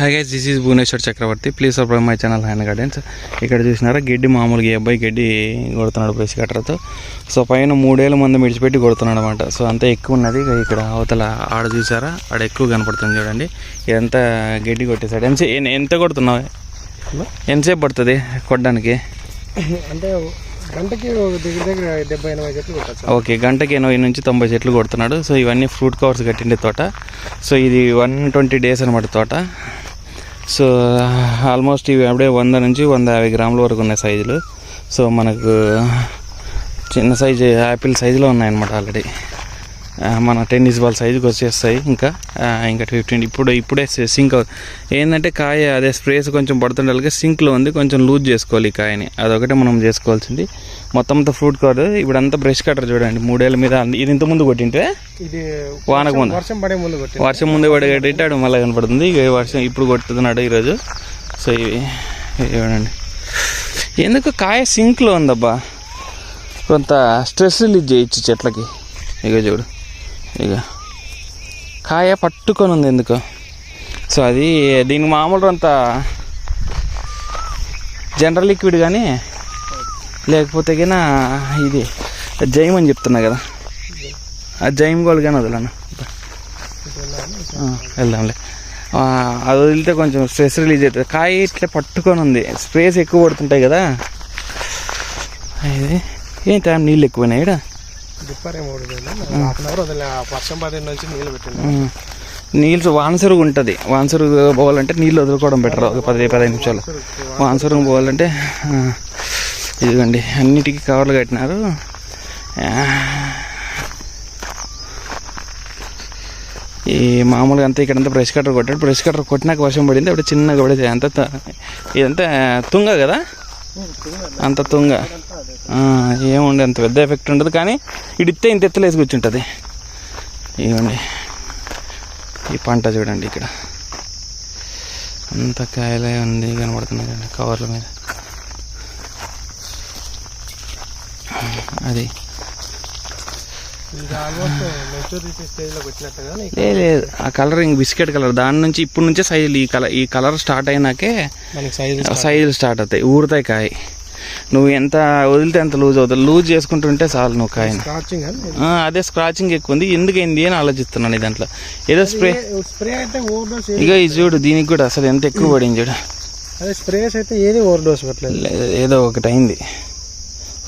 Hi guys this is Bhuvaneswar Chakravarthi please subscribe my channel hand gardens ఇక్కడ చూసినారా గడ్డి మామూలుగా ఈ అబ్బాయి గడ్డి కొడుతున్నాడు బ్రష్ కట్టర్తో సో పైన మూడేళ్ళ మంది విడిచిపెట్టి కొడుతున్నాడు అనమాట సో అంతా ఎక్కువ ఉన్నది. ఇక ఇక్కడ అవతల ఆడ చూసారా ఆడ ఎక్కువ కనపడుతుంది చూడండి. ఇదంతా గడ్డి కొట్టేశాడు. ఎంత ఎంత కొడుతున్నావు? ఎంతసేపు పడుతుంది కొట్టడానికి? అంటే గంటకి దగ్గర దగ్గర డెబ్బై ఎనభై చెట్లు కొట్టచ్చు. ఓకే గంటకి ఎనభై నుంచి తొంభై చెట్లు కొడుతున్నాడు. సో ఇవన్నీ ఫ్రూట్ కవర్స్ కట్టిండే తోట. సో ఇది వన్ ట్వంటీ డేస్ అనమాట తోట. సో ఆల్మోస్ట్ ఇవి అప్పుడే వంద నుంచి వంద యాభై గ్రాముల వరకు ఉన్నాయి సైజులు. సో మనకు చిన్న సైజు యాపిల్ సైజులో ఉన్నాయన్నమాట ఆల్రెడీ. మన టెన్నిస్ బాల్ సైజుకి వచ్చేస్తాయి ఇంకా. ఇంకా ఫిఫ్టీన్ ఇప్పుడు ఇప్పుడే సింక్ ఏంటంటే కాయ అదే స్ప్రేస్ కొంచెం పడుతుండాలిగా సింక్లో ఉంది కొంచెం లూజ్ చేసుకోవాలి ఈ కాయని. అదొకటే మనం చేసుకోవాల్సింది. మొత్తం అంతా ఫ్రూట్ కవర్ ఇప్పుడంతా బ్రష్ కట్టర్ చూడండి. మూడేళ్ళ మీద ఇది ఇంత ముందు కొట్టింటే? ఇది వానకు ముందు. వర్షం పడే ముందు కొట్టి వర్షం ముందే పడి కట్టింటాడు మళ్ళీ కనపడుతుంది. ఇక వర్షం ఇప్పుడు కొట్టుతున్నాడు ఈరోజు. సో ఇవి ఇవి చూడండి. ఎందుకు కాయ సింక్లో ఉందబ్బా? కొంత స్ట్రెస్ రిలీజ్ చేయొచ్చు చెట్లకి. ఇక చూడు. ఇక. కాయ పట్టుకొని ఉంది ఎందుకు. సో అది దీని మామూలు అంత జనరల్ లిక్విడ్ కానీ లేకపోతే గిన ఇది జైమ్ అని చెప్తున్నా కదా. ఆ జైమ్ గోల్డ్ కానీ వదలను. వెళ్దాంలే. అది వదిలితే కొంచెం స్ట్రెస్ రిలీజ్ అవుతుంది. కాయ ఇట్లా పట్టుకొని ఉంది. స్ప్రేస్ ఎక్కువ పడుతుంటాయి కదా. ఇది ఏం టైం నీళ్ళు ఎక్కువైనాయి ఈడ? డిప్పర్ ఏమో హాఫ్ అన్ అవర్ వదిలే వర్షం నుంచి నీళ్ళు పెట్టింది నీళ్ళు వాన్సరుగు ఉంటుంది. వాన్సరుగు పోవాలంటే నీళ్ళు వదులుకోవడం బెటర్ ఒక పది పదిహేను నిమిషాలు. వాన్సరుగు పోవాలంటే ఇదిగోండి అన్నిటికీ కవర్లు కట్టినారు. ఈ మామూలుగా అంతా ఇక్కడంతా బ్రష్ కట్టర్ కొట్టాడు. బ్రష్ కట్టర్ కొట్టినాక వర్షం పడింది. అప్పుడు చిన్నగా పడితే అంత ఇదంతా తుంగ కదా? అంత తుంగ. ఏముండే అంత పెద్ద ఎఫెక్ట్ ఉండదు. కానీ ఇడితే ఇంత ఎత్తులేసి కూర్చుంటుంది ఇవ్వండి ఈ పంట చూడండి ఇక్కడ. అంత కాయలే ఉంది కనబడుతున్నాయి కవర్ల మీద. అది ఇది ఆల్మోస్ట్ మెచ్యూరిటీ స్టేజ్లోకి వచ్చినట్టుగా నీకు లే లేదు ఆ కలర్ ఇంక బిస్కెట్ కలర్ దాని నుంచి ఇప్పటి నుంచే సైజులు ఈ కలర్ ఈ కలర్ స్టార్ట్ అయినాకే సైజులు స్టార్ట్ అవుతాయి. ఊరుతాయి కాయ. నువ్వు ఎంత వదిలితే ఎంత లూజ్ అవుతుంది లూజ్ చేసుకుంటుంటే చాలు నువ్వు ఆ, అదే స్క్రాచింగ్ ఎక్కువ ఉంది. ఎందుకైంది అని ఆలోచిస్తున్నాను దాంట్లో. ఏదో స్ప్రే స్ప్రే అయితే ఇక ఇది చూడు దీనికి కూడా అసలు ఎంత ఎక్కువ పడింది చూడు. అదే స్ప్రేస్ అయితే ఏది ఓవర్ డోస్ పెట్టలేదు. లేదు, ఏదో ఒకటి అయింది.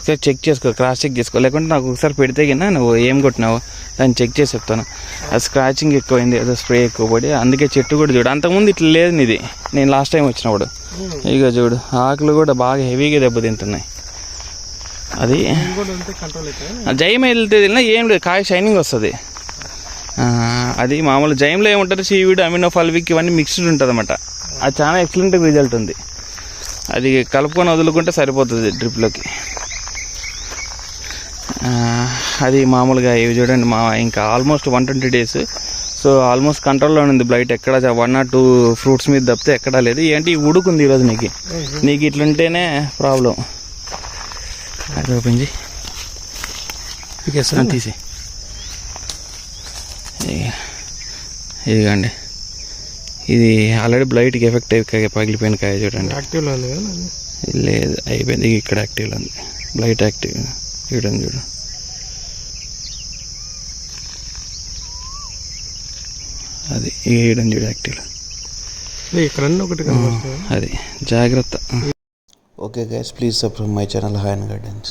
ఒకసారి చెక్ చేసుకో క్రాస్ చెక్ చేసుకో. లేకుంటే నాకు ఒకసారి పెడితే కింద నువ్వు ఏం కొట్టినావు దాన్ని చెక్ చేసి చెప్తాను. అది స్క్రాచింగ్ ఎక్కువైంది ఏదో స్ప్రే ఎక్కువ పడి అందుకే చెట్టు కూడా చూడు. అంతకుముందు ఇట్లా లేదు ఇది నేను లాస్ట్ టైం వచ్చినప్పుడు. ఇక చూడు ఆకులు కూడా బాగా హెవీగా దెబ్బతింటున్నాయి. అది జైమ్ వెళ్తే వెళ్ళినా ఏం లేదు కాయ షైనింగ్ వస్తుంది. అది మామూలు జైమ్లో ఏముంటుంది సీవీడ్ అమినో ఫల్విక్ ఇవన్నీ మిక్స్డ్ ఉంటుంది అనమాట అది చాలా ఎక్సలెంట్ రిజల్ట్ ఉంది. అది కలుపుకొని వదులుకుంటే సరిపోతుంది డ్రిప్లోకి అది మామూలుగా ఇవి చూడండి మా ఇంకా almost one twenty days so almost కంట్రోల్లో ఉంది బ్లైట్ ఎక్కడ వన్ ఆర్ టూ ఫ్రూట్స్ మీద తప్పితే ఎక్కడా లేదు. ఏంటి ఉడుకుంది ఈరోజు నీకు? నీకు ఇట్లుంటేనే ప్రాబ్లం అది ఆ, తీసి ఇదిగోండి. ఇది ఆల్రెడీ బ్లైట్కి ఎఫెక్ట్ అయ్యి పగిలిపోయిన కాయ చూడండి. యాక్టివ్లో ఉంది లేదు అయిపోయింది. ఇక్కడ యాక్టివ్లో ఉంది. బ్లైట్ యాక్టివ్ చూడండి చూడు. అది వేయడం చూడు యాక్టివ్లో. ఇక్కడ అన్నీ ఒకటి కనబడుతుంది? అది. జాగ్రత్త. Okay guys please subscribe my channel hi and guidance